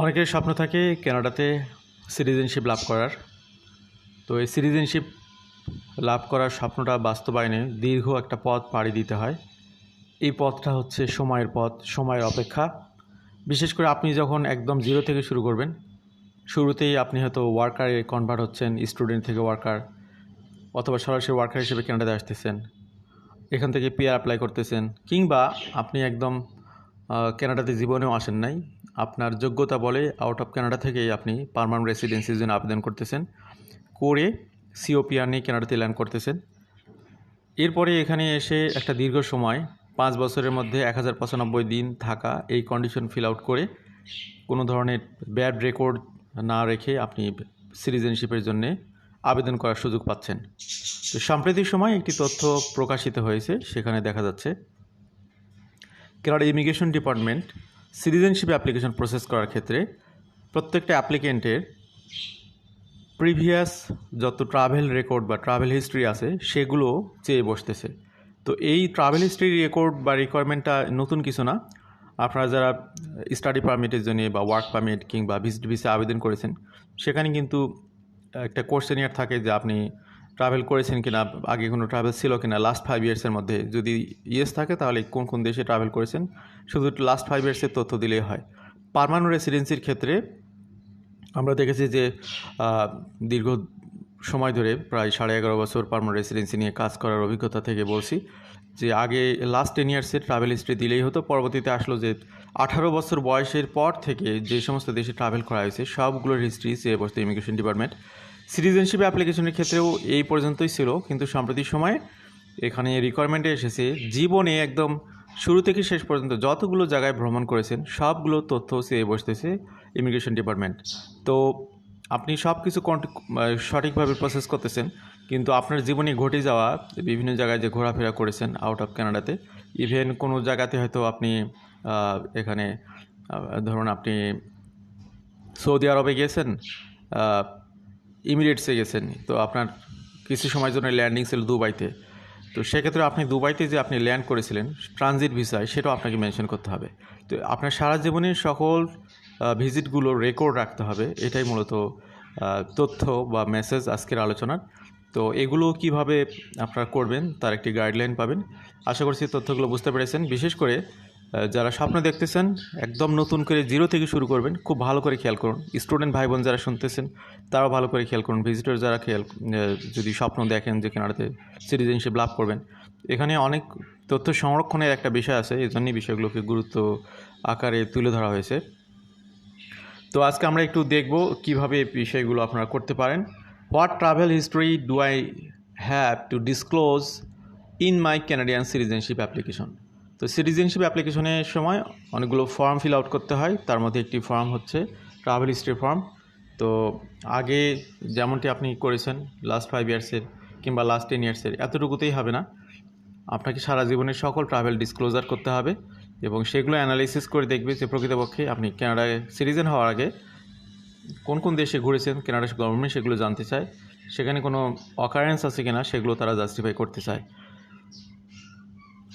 অনেকের স্বপ্ন থাকে কানাডাতে সিটিজেনশিপ লাভ করার। তো এই সিটিজেনশিপ লাভ করার স্বপ্নটা বাস্তবায়নে দীর্ঘ একটা পথ পাড়ি দিতে হয়। এই পথটা হচ্ছে সময়ের পথ সময়ের অপেক্ষা। বিশেষ করে আপনি যখন একদম জিরো থেকে শুরু করবেন শুরুতেই আপনি হয়তো ওয়ার্কারে কনভার্ট হচ্ছেন স্টুডেন্ট থেকে ওয়ার্কার অথবা সরাসরি ওয়ার্কার হিসেবে কানাডাতে আসতেছেন এখান থেকে পিআর অ্যাপ্লাই করতেছেন কিংবা আপনি একদম আহ, কানাডাতে জীবনেও আসেন নাই আপনার যোগ্যতা বলে আউট অফ কানাডা থেকেই আপনি পারমানেন্ট রেসিডেন্সির জন্য আবেদন করতেছেন। করে সিওপিআর নিয়ে কানাডাতে ল্যান্ড করতেছেন। এরপরে এখানে এসে একটা দীর্ঘ সময়, পাঁচ বছরের মধ্যে এক হাজার পঁচানব্বই দিন থাকা এই কন্ডিশন ফিল আউট করে কোনো ধরনের ব্যাড রেকর্ড না রেখে আপনি সিটিজেনশিপের জন্যে আবেদন করার সুযোগ পাচ্ছেন। তো সাম্প্রতিক সময় একটি তথ্য প্রকাশিত হয়েছে, সেখানে দেখা যাচ্ছে Canada immigration department citizenship application process করার ক্ষেত্রে প্রত্যেকটা অ্যাপ্লিকেন্টের প্রিভিয়াস যত ট্রাভেল রেকর্ড বা ট্রাভেল হিস্ট্রি আছে, সেগুলো চেয়ে বসতেছে। তো এই ট্রাভেল হিস্ট্রি রেকর্ড বা রিকোয়ারমেন্টটা নতুন কিছু না। আপনারা যারা স্টাডি পারমিটের জন্য বা ওয়ার্ক পারমিট কিংবা ভিজিট ভিসা আবেদন করেছেন, সেখানে কিন্তু একটা কোশ্চেনিয়ার থাকে যে আপনি ট্রাভেল করেছেন কিনা, আগে কোনো ট্রাভেল ছিল কিনা লাস্ট ফাইভ ইয়ার্সের মধ্যে যদি ইয়েস থাকে তাহলে কোন কোন দেশে ট্রাভেল করেছেন? শুধু লাস্ট ফাইভ ইয়ার্সের তথ্য দিলেই হয়। পারমানেন্ট রেসিডেন্সির ক্ষেত্রে আমরা দেখেছি যে দীর্ঘ সময় ধরে প্রায় সাড়ে এগারো বছর পারমানেন্ট রেসিডেন্সি নিয়ে কাজ করার অভিজ্ঞতা থেকে বলছি যে, আগে লাস্ট টেন ইয়ার্সের ট্রাভেল হিস্ট্রি দিলেই হতো, পরবর্তীতে আসলো যে, আঠারো বছর বয়সের পর থেকে যে সমস্ত দেশে ট্রাভেল করা হয়েছে, সবগুলোর হিস্ট্রি চেয়ে বসতো ইমিগ্রেশন ডিপার্টমেন্ট সিটিজেনশিপ অ্যাপ্লিকেশনের ক্ষেত্রেও এই পর্যন্তই ছিল, কিন্তু সাম্প্রতিক সময়ে এখানে রিকোয়ারমেন্টে এসেছে, জীবনে একদম শুরু থেকে শেষ পর্যন্ত যতগুলো জায়গায় ভ্রমণ করেছেন, সবগুলো তথ্য চেয়ে বসতেছে ইমিগ্রেশন ডিপার্টমেন্ট তো আপনি সব কিছু সঠিকভাবে প্রসেস করতেছেন, কিন্তু আপনার জীবনে ঘটে যাওয়া বিভিন্ন জায়গায় যে ঘোরাফেরা করেছেন আউট অফ কানাডাতে ইভেন কোনো জায়গাতে হয়তো আপনি এখানে ধরুন আপনি সৌদি আরবে গিয়েছেন ইমিরেটসে গেছেন তো আপনার কিছু সময়ের জন্য ল্যান্ডিং ছিল দুবাইতে। তো সেক্ষেত্রে আপনি দুবাইতে যে আপনি ল্যান্ড করেছিলেন, ট্রানজিট ভিসায়, সেটাও আপনাকে মেনশন করতে হবে। তো আপনার সারা জীবনের সকল ভিজিটগুলো রেকর্ড রাখতে হবে। এটাই মূলত তথ্য বা মেসেজ আজকের আলোচনার। তো এগুলো কীভাবে আপনারা করবেন, তার একটি গাইডলাইন পাবেন। আশা করছি তথ্যগুলো বুঝতে পেরেছেন। বিশেষ করে যারা স্বপ্ন দেখতেছেন, একদম নতুন করে জিরো থেকে শুরু করবেন, খুব ভালো করে খেয়াল করুন। স্টুডেন্ট ভাই বোন যারা শুনতেছেন, তারাও ভালো করে খেয়াল করুন। ভিজিটর যারা খেয়াল যদি স্বপ্ন দেখেন যে কেনাডাতে সিটিজেনশিপ লাভ করবেন। এখানে অনেক তথ্য সংরক্ষণের একটা বিষয় আছে, এই জন্যই বিষয়গুলোকে গুরুত্ব আকারে তুলে ধরা হয়েছে। তো আজকে আমরা একটু দেখব কীভাবে এই বিষয়গুলো আপনারা করতে পারেন। What travel history do I have to disclose in my Canadian citizenship application? তো সিটিজেনশিপ অ্যাপ্লিকেশনের সময় অনেকগুলো ফর্ম ফিল আউট করতে হয়। তার মধ্যে একটি ফর্ম হচ্ছে ট্রাভেল হিস্ট্রি ফর্ম তো আগে যেমনটি আপনি করেছেন লাস্ট ফাইভ ইয়ার্সের কিংবা লাস্ট টেন ইয়ার্সের এতটুকুতেই হবে না। আপনাকে সারা জীবনের সকল ট্রাভেল ডিসক্লোজার করতে হবে এবং সেগুলো অ্যানালাইসিস করে দেখবে যে প্রকৃতপক্ষে আপনি কানাডায় সিটিজেন হওয়ার আগে কোন কোন দেশে ঘুরেছেন কানাডা গভর্নমেন্ট সেগুলো জানতে চায়। সেখানে কোনো অকারেন্স আছে কিনা সেগুলো তারা জাস্টিফাই করতে চায়।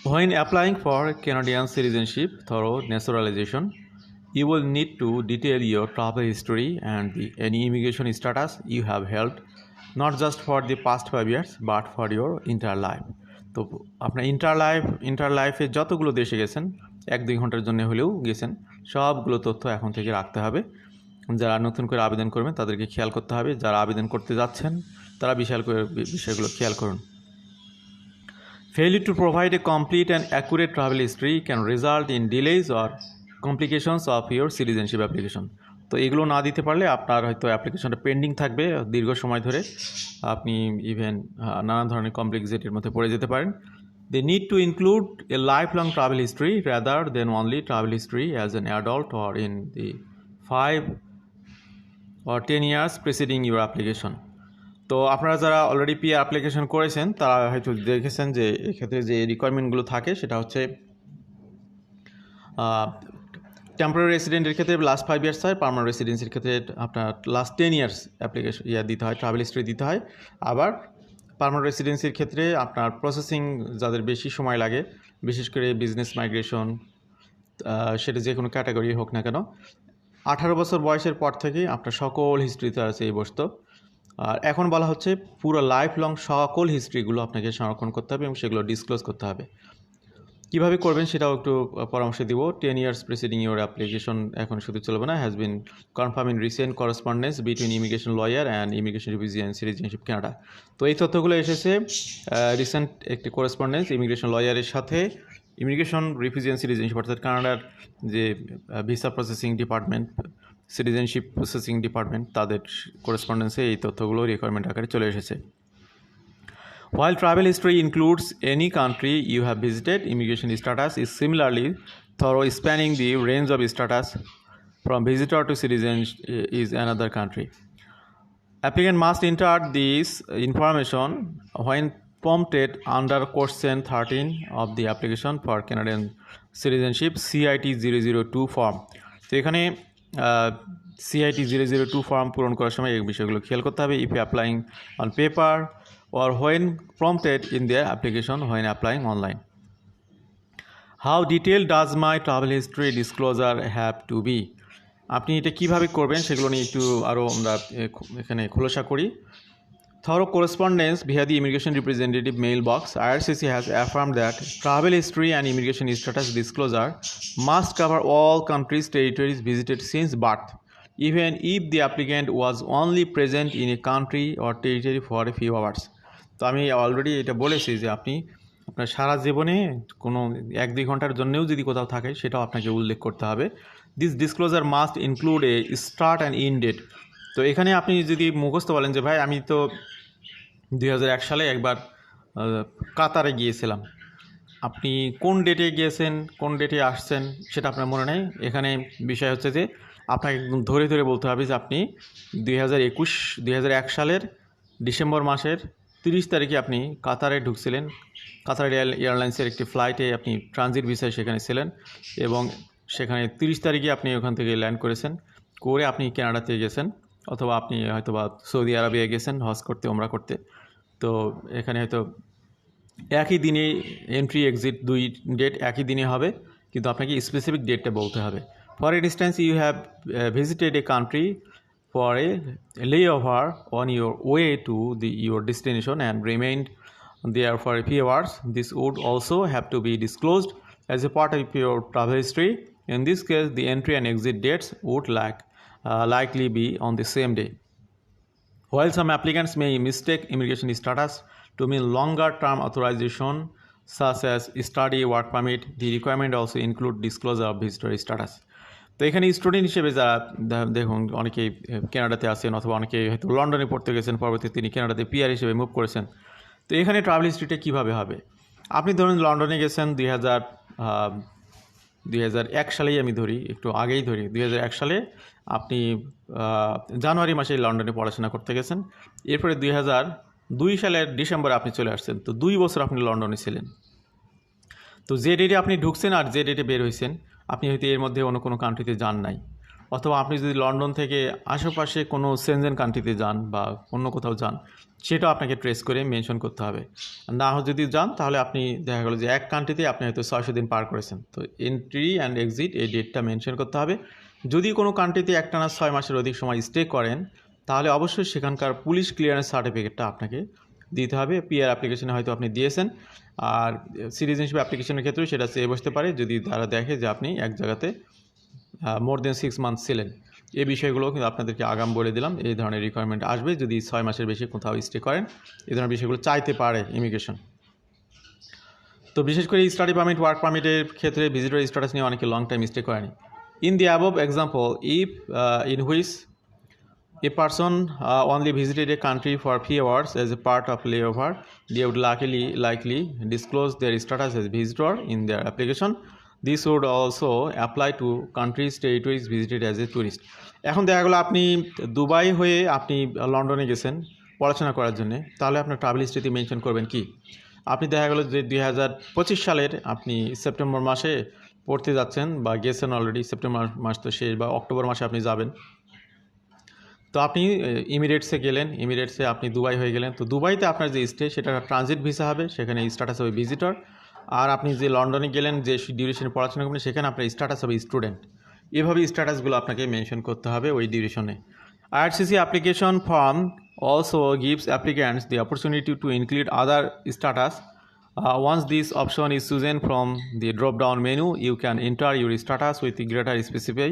When applying for Canadian citizenship through naturalization, you will need to detail your travel history and the, any immigration status you have held, not just for the past five years, but for your entire life. তো আপনার inter life inter লাইফে যতগুলো দেশে গেছেন এক দুই ঘণ্টার জন্য হলেও গেছেন সবগুলো তথ্য এখন থেকে রাখতে হবে যারা নতুন করে আবেদন করবেন তাদেরকে খেয়াল করতে হবে যারা আবেদন করতে যাচ্ছেন তারা বিশাল করে বিষয়গুলো খেয়াল করুন Failure to provide a complete and accurate travel history can result in delays or complications of your citizenship application. তো এগুলো না দিতে পারলে আপনার হয়তো অ্যাপ্লিকেশনটা পেন্ডিং থাকবে দীর্ঘ সময় ধরে আপনি ইভেন নানা ধরনের কমপ্লেক্সিটির মধ্যে পড়ে যেতে পারেন they need to include a life long travel history rather than only travel history as an adult or in the five or 10 years preceding your application তো আপনারা যারা অলরেডি পি অ্যাপ্লিকেশন করেছেন, তারা হয়তো দেখেছেন যে এক্ষেত্রে যে রিকোয়ারমেন্টগুলো থাকে, সেটা হচ্ছে টেম্পোরারি রেসিডেন্টের ক্ষেত্রে লাস্ট ফাইভ ইয়ার্স হয় পার্মানেন্ট রেসিডেন্সির ক্ষেত্রে আপনার লাস্ট টেন ইয়ার্স অ্যাপ্লিকেশন ইয়া দিতে হয় ট্রাভেল হিস্ট্রি দিতে হয়। আবার পার্মানেন্ট রেসিডেন্সির ক্ষেত্রে আপনার প্রসেসিং যাদের বেশি সময় লাগে, বিশেষ করে বিজনেস মাইগ্রেশন সেটা যে কোনো ক্যাটাগরি হোক না কেন, আঠারো বছর বয়সের পর থেকেই আপনার সকল হিস্ট্রিতে আছে এই বসতো। আর এখন বলা হচ্ছে পুরো লাইফ লং সকল হিস্ট্রিগুলো আপনাকে সংরক্ষণ করতে হবে এবং সেগুলো ডিসক্লোজ করতে হবে। কীভাবে করবেন সেটাও একটু পরামর্শ দিব। Ten years preceding your application এখন শুধু চলবে না has been confirm in recent correspondence between immigration lawyer and immigration রিভিজিয়ান citizenship Canada তো এই তথ্যগুলো এসেছে রিসেন্ট একটি করসপন্ডেন্স ইমিগ্রেশন লয়ারের সাথে। ইমিগ্রেশন রিফিউজিয়ান সিটিজেনশিপ অর্থাৎ কানাডার যে visa processing department citizenship processing department তাদের করেসপন্ডেন্সে এই তথ্যগুলো রিকোয়ারমেন্ট আকারে চলে এসেছে। While travel history includes any country you have visited immigration status is similarly thorough spanning the range of status from visitor to citizen is another country applicant must enter this information when prompted under question thirteen of the application for Canadian citizenship CIT zero zero two form তো এখানে C CIT zero zero two form পূরণ করার সময় এই বিষয়গুলো খেয়াল করতে হবে। If applying on paper or when from prompted in their application when applying online how detail does my travel history disclosure have to be আপনি এটা কীভাবে করবেন সেগুলো নিয়ে একটু আরও আমরা এখানে খোলসা করি। Thorough correspondence via the immigration representative mailbox, IRCC has affirmed that travel history and immigration status disclosure must cover all countries' territories visited since birth, even if the applicant was only present in a country or territory for a few hours. তো আমি already এটা বলেছি যে আপনি আপনার সারা জীবনে কোনো এক দুই ঘণ্টার জন্যও যদি কোথাও থাকে সেটাও আপনাকে উল্লেখ করতে হবে this disclosure must include a start and end date তো এখানে আপনি যদি মুখস্থ বলেন যে ভাই আমি তো দুই সালে একবার কাতারে গিয়েছিলাম। আপনি কোন ডেটে গিয়েছেন, কোন ডেটে আসছেন সেটা আপনার মনে নেই। এখানে বিষয় হচ্ছে যে আপনাকে একদম ধরে ধরে বলতে হবে যে আপনি দুই হাজার একুশ সালের ডিসেম্বর মাসের তিরিশ তারিখে আপনি কাতারে ঢুকছিলেন। কাতার এয়ার- এয়ারলাইন্সের একটি ফ্লাইটে আপনি ট্রানজিট ভিসায় সেখানে ছিলেন এবং সেখানে তিরিশ তারিখে আপনি ওখান থেকে ল্যান্ড করেছেন। করে আপনি কানাডাতে গেছেন। অথবা আপনি হয়তো বা সৌদি আরবিয়া গেছেন হজ করতে ওমরা করতে তো এখানে হয়তো একই দিনে এন্ট্রি এক্সিট দুই ডেট একই দিনে হবে কিন্তু আপনাকে স্পেসিফিক ডেটটা বলতে হবে for instance you have visited a country for a layover on your way to the your destination and remained there for a few hours. This would also have to be disclosed as a part of your travel history. In this case, the entry and exit dates would like, uh, likely be on the same day. While some applicants may mistake immigration status to mean longer term authorization, such as study work permit, the requirement also include disclosure of visitor status. তো এখানে student হিসেবে যারা দেখুন অনেকেই কানাডাতে আছেন অথবা অনেকে হয়তো লন্ডনে পড়তে গেছেন পরবর্তীতে তিনি কানাডাতে পিআর হিসেবে মুভ করেছেন তো এখানে ট্রাভেল হিস্ট্রিটা কীভাবে হবে আপনি ধরুন লন্ডনে গেছেন দুই হাজার এক সালেই আমি ধরি, একটু আগেই ধরি। দুই হাজার এক সালে আপনি জানুয়ারি মাসে লন্ডনে পড়াশোনা করতে গেছেন। এরপরে দুই দুই সালের ডিসেম্বরে আপনি চলে আসছেন। তো দুই বছর আপনি লন্ডনে ছিলেন। তো যে ডেটে আপনি ঢুকছেন আর যে ডেটে বের হয়েছেন আপনি হয়তো এর মধ্যে অন্য কোনো কান্ট্রিতে যান নাই। অথবা আপনি যদি লন্ডন থেকে আশেপাশে কোনো সেনজেন কান্ট্রিতে যান বা অন্য কোথাও যান, সেটাও আপনাকে ট্রেস করে মেনশন করতে হবে। না যদি যান, তাহলে আপনি দেখা গেলো যে এক কান্ট্রিতে আপনি হয়তো ছয়শো দিন পার করেছেন। তো এন্ট্রি অ্যান্ড এক্সিট এই ডেটটা মেনশন করতে হবে। যদি কোনো কান্ট্রিতে একটানা ছয় মাসের অধিক সময় স্টে করেন, তাহলে অবশ্যই সেখানকার পুলিশ ক্লিয়ারেন্স সার্টিফিকেটটা আপনাকে দিতে হবে। পিআর অ্যাপ্লিকেশনে হয়তো আপনি দিয়েছেন। আর সিটিজেনশিপ অ্যাপ্লিকেশনের ক্ষেত্রেও সেটা চেয়ে বসতে পারে। যদি তারা দেখে যে আপনি এক জায়গাতে মোর দেন সিক্স মান্থ ছিলেন এই বিষয়গুলো কিন্তু আপনাদেরকে আগাম বলে দিলাম এই ধরনের রিকোয়ারমেন্ট আসবে যদি ছয় মাসের বেশি কোথাও স্টে করেন এই ধরনের বিষয়গুলো চাইতে পারে ইমিগ্রেশন তো বিশেষ করে স্টাডি পারমিট ওয়ার্ক পারমিটের ক্ষেত্রে ভিজিটর স্ট্যাটাস নিয়ে অনেকে লং টাইম স্টে করেনি in the above example if in which A person uh, only visited a country for few hours as a part of layover. They would likely likely disclose their status as visitor in their application. This would also apply to countries territories visited as a tourist এখন দেখা গেলো আপনি Dubai হয়ে আপনি লন্ডনে গেছেন পড়াশোনা করার জন্য, তাহলে আপনার ট্রাভেল হিস্ট্রিতে মেনশন করবেন কি? আপনি দেখা গেলো যে দুই হাজার পঁচিশ সালের আপনি সেপ্টেম্বর মাসে পড়তে যাচ্ছেন বা গেছেন অলরেডি সেপ্টেম্বর মাস তো শেষ বা অক্টোবর মাসে আপনি যাবেন। তো আপনি ইমিরেটসে গেলেন, ইমিরেটসে আপনি দুবাই হয়ে গেলেন। তো দুবাইতে আপনার যে স্টে সেটা ট্রানজিট ভিসা হবে, সেখানে স্ট্যাটাস হবে ভিজিটর আর আপনি যে লন্ডনে গেলেন, যে ডিউরেশনে পড়াশোনা করবেন সেখানে আপনার স্ট্যাটাস হবে স্টুডেন্ট এভাবে স্ট্যাটাসগুলো আপনাকে মেনশন করতে হবে ওই ডিউরেশনে IRCC application form also gives applicants the opportunity to include other status once this option is chosen from the drop down menu you can enter your status with greater specify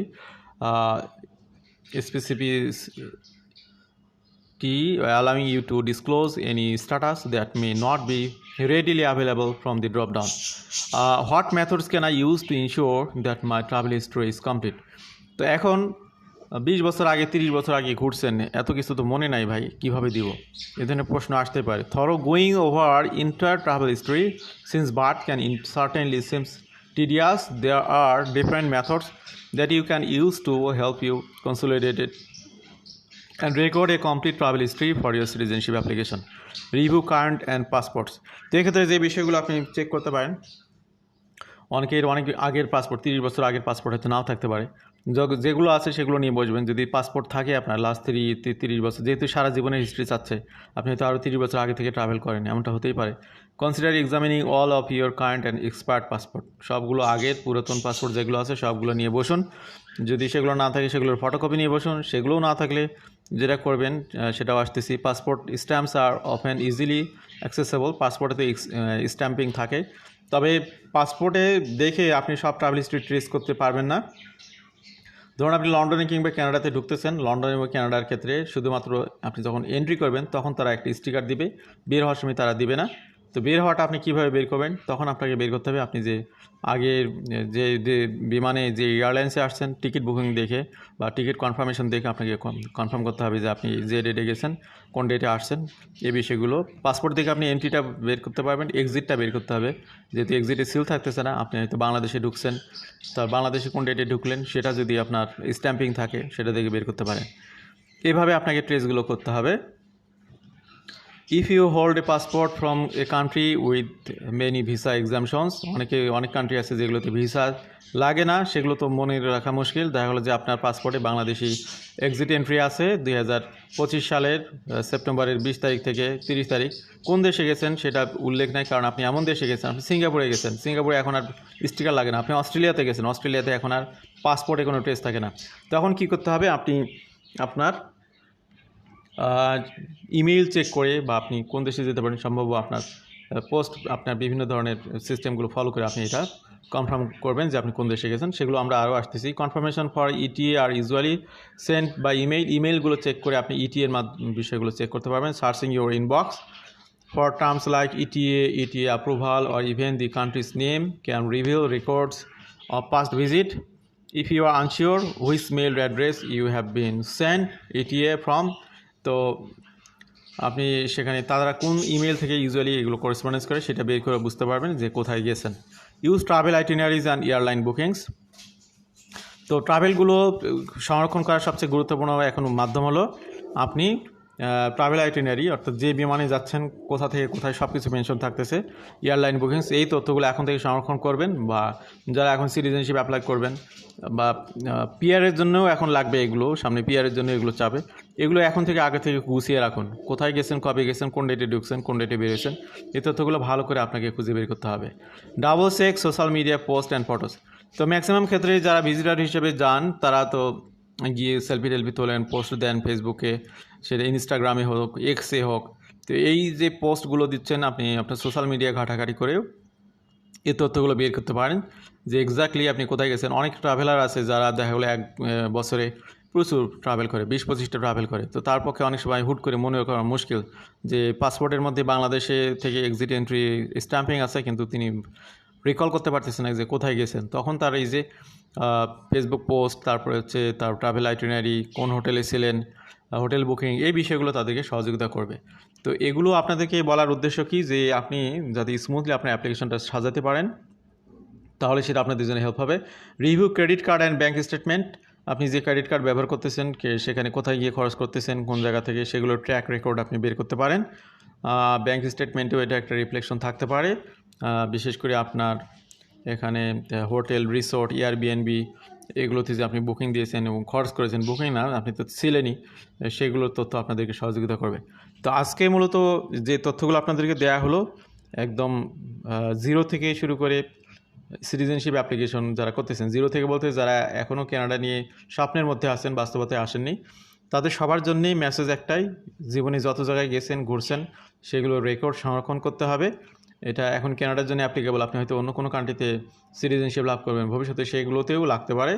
specificity allowing you to disclose any status that may not be readily available from the drop down uh, what methods can i use to ensure that my travel history is complete তো এখন বিশ বছর আগে তিরিশ বছর আগে ঘুরছেন এত কিছু তো মনে নাই ভাই কীভাবে দিব এ ধরনের প্রশ্ন আসতে পারে thorough going over entire travel history since birth can in certainly seems tedious there are different methods that you can use to help you consolidate it and record a complete travel history for your citizenship application current and passports. তো এক্ষেত্রে যে বিষয়গুলো আপনি check করতে পারেন, অনেকের, অনেক আগের পাসপোর্ট, তিরিশ বছর আগের পাসপোর্ট হয়তো নাও থাকতে পারে। যগ- যেগুলো আছে সেগুলো নিয়ে বসবেন। যদি পাসপোর্ট থাকে আপনার লাস্ট থ্রি তিরিশ বছর, যেহেতু সারা জীবনের হিস্ট্রি চাচ্ছে, আপনি হয়তো আরও তিরিশ বছর আগে থেকে ট্রাভেল করেন, এমনটা হতেই পারে। Consider examining all of your current and expired passport সবগুলো আগের, পুরাতন পাসপোর্ট যেগুলো আছে, সবগুলো নিয়ে বসুন। যদি সেগুলো না থাকে, সেগুলোর ফটোকপি নিয়ে বসুন। সেগুলোও না থাকলে যেটা করবেন সেটাও আসতেছি। Passport stamps are often easily accessible পাসপোর্টে স্ট্যাম্পিং থাকে। তবে পাসপোর্টে দেখে আপনি সব ট্রাভেল হিস্ট্রি ট্রেস করতে পারবেন না। ধরুন আপনি লন্ডনে কিংবা ক্যানাডাতে ঢুকতেছেন। লন্ডন এবং ক্যানাডার ক্ষেত্রে শুধুমাত্র আপনি যখন এন্ট্রি করবেন, তখন তারা একটা স্টিকার দিবে। বের হওয়ার সময় তারা দিবে না। তো বের হওয়াটা আপনি কীভাবে বের করবেন? তখন আপনাকে বের করতে হবে। আপনি যে আগে যে যে বিমানে যে এয়ারলাইন্সে আসছেন, টিকিট বুকিং দেখে বা টিকিট কনফার্মেশন দেখে আপনাকে কনফার্ম করতে হবে যে আপনি যে ডেটে গেছেন, কোন ডেটে আসছেন এই বিষয়গুলো। পাসপোর্ট দেখে আপনি এন্ট্রিটা বের করতে পারবেন এক্সিটটা বের করতে হবে। যেহেতু এক্সিটে সিল থাকতেছে না, আপনি হয়তো বাংলাদেশে ঢুকছেন। তার বাংলাদেশে কোন ডেটে ঢুকলেন, সেটা যদি আপনার স্ট্যাম্পিং থাকে, সেটা দেখে বের করতে পারেন। এভাবে আপনাকে ট্রেসগুলো করতে হবে। If you hold a passport from a country with many visa exemptions অনেকে, অনেক কান্ট্রি আছে যেগুলোতে ভিসা লাগে না, সেগুলো তো মনে রাখা মুশকিল। দেখা গেলো যে আপনার পাসপোর্টে বাংলাদেশি এক্সিট এন্ট্রি আছে দুই হাজার পঁচিশ সালের সেপ্টেম্বরের বিশ তারিখ থেকে তিরিশ তারিখ। কোন দেশে গেছেন সেটা উল্লেখ নাই, কারণ আপনি এমন দেশে গেছেন, আপনি সিঙ্গাপুরে গেছেন। সিঙ্গাপুরে এখন আর স্টিকার লাগে না। আপনি অস্ট্রেলিয়াতে গেছেন, অস্ট্রেলিয়াতে এখন আর পাসপোর্টে কোনো ট্রেস থাকে না। তখন কি করতে হবে? আপনি আপনার ইমেইল চেক করে বা আপনি কোন দেশে যেতে পারেন সম্ভব আপনার পোস্ট আপনার বিভিন্ন ধরনের সিস্টেমগুলো ফলো করে আপনি এটা কনফার্ম করবেন যে আপনি কোন দেশে গেছেন। সেগুলো আমরা আরও আসতেছি। Confirmation for ETA are usually sent বা ইমেইল ইমেইলগুলো চেক করে আপনি ইটিএর বিষয়গুলো চেক করতে পারবেন। Searching your inbox terms like E ETA, ETA approval, or even the country's name can reveal records of past visit. If you are unsure which mail address you have been sent ETA from, তো আপনি সেখানে তারা কোন email থেকে usually এগুলো correspondence করে সেটা বের করে বুঝতে পারবেন যে কোথায় গেছেন use travel itineraries and airline bookings তো ট্রাভেলগুলো সংরক্ষণ করার সবচেয়ে গুরুত্বপূর্ণ এখন মাধ্যম হলো আপনি ট্রাভেল আইটিনারি অর্থাৎ যে বিমানে যাচ্ছেন, কোথা থেকে কোথায় সব কিছু মেনশন থাকতেছে এয়ারলাইন বুকিংস এই তথ্যগুলো এখন থেকে সংরক্ষণ করবেন বা যারা এখন সিটিজেনশিপ অ্যাপ্লাই করবেন বা পিআরের জন্যও এখন লাগবে এগুলো, সামনে পিআরের জন্য এগুলো চাবে এগুলো এখন থেকে আগে থেকে গুছিয়ে রাখুন। কোথায় গেছেন, কবে গেছেন, কোন ডেটে ঢুকছেন, কোন ডেটে বেরিয়েছেন এই তথ্যগুলো ভালো করে আপনাকে খুঁজে বের করতে হবে। Double check social media post and photos তো ম্যাক্সিমাম ক্ষেত্রে যারা ভিজিটার হিসেবে যান, তারা তো গিয়ে সেলফি টেলফি তোলেন পোস্ট দেন ফেসবুকে সেটা ইনস্টাগ্রামে হোক এক্সে হোক। তো এই যে পোস্টগুলো দিচ্ছেন, আপনি আপনার সোশ্যাল মিডিয়া ঘাটাঘাটি করেও এই তথ্যগুলো বের করতে পারেন। যে এক্স্যাক্টলি আপনি কোথায় গেছেন, অনেক ট্রাভেলার আছে যারা দেখা গেলো এক বছরে প্রচুর ট্রাভেল করে, বিশ পঁচিশটা ট্রাভেল করে। তো তার পক্ষে অনেক সময় হুট করে মনে করা মুশকিল যে পাসপোর্টের মধ্যে বাংলাদেশে থেকে এক্সিট এন্ট্রি স্ট্যাম্পিং আছে, কিন্তু তিনি রিকল করতে পারতেছেন না যে কোথায় গেছেন। তখন তার এই যে ফেসবুক পোস্ট তারপরে হচ্ছে তার ট্রাভেল আইটিনারি কোন হোটেলে ছিলেন হোটেল বুকিং এই বিষয়গুলো তাদেরকে সহযোগিতা করবে। তো এগুলো আপনাদেরকে বলার উদ্দেশ্য কি? যে আপনি যাতে স্মুথলি আপনার অ্যাপ্লিকেশনটা সাজাতে পারেন, তাহলে সেটা আপনাদের জন্য হেল্প হবে। Review credit card and bank statement আপনি যে ক্রেডিট কার্ড ব্যবহার করতেছেন, কে- সেখানে কোথায় গিয়ে খরচ করতেছেন, কোন জায়গা থেকে সেগুলোর ট্র্যাক রেকর্ড আপনি বের করতে পারেন। ব্যাঙ্ক স্টেটমেন্টেও এটা একটা রিফ্লেকশন থাকতে পারে। বিশেষ করে আপনার এখানে হোটেল রিসোর্ট এয়ারবিএনবি এগুলোতে যে আপনি বুকিং দিয়েছেন এবং খরচ করেছেন বুকিং না, আপনি তো ছিলেনই সেগুলোর তথ্য আপনাদেরকে সহযোগিতা করবে। তো আজকে মূলত যে তথ্যগুলো আপনাদেরকে দেয়া হলো, একদম জিরো থেকে শুরু করে সিটিজেনশিপ অ্যাপ্লিকেশন যারা করতেছেন জিরো থেকে বলতে যারা এখনও কানাডা নিয়ে স্বপ্নের মধ্যে আছেন, বাস্তবতায় আসেননি, তাদের সবার জন্যেই মেসেজ একটাই, জীবনে যত জায়গায় গেছেন, ঘুরছেন, সেগুলো রেকর্ড সংরক্ষণ করতে হবে। এটা এখন কানাডার জন্য অ্যাপ্লিকেবল আপনি হয়তো অন্য কোনো কান্ট্রিতে সিটিজেনশিপ লাভ করবেন, ভবিষ্যতে সেগুলোতেও লাগতে পারে।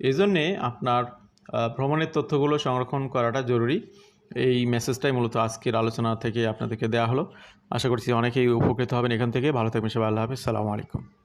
এই জন্যে আপনার ভ্রমণের তথ্যগুলো সংরক্ষণ করাটা জরুরি। এই মেসেজটাই মূলত আজকের আলোচনা থেকে আপনাদেরকে দেওয়া হলো। আশা করছি অনেকেই উপকৃত হবেন এখান থেকে। ভালো থাকবেন সবাই, আল্লাহ হাফিজ। সালামু আলাইকুম।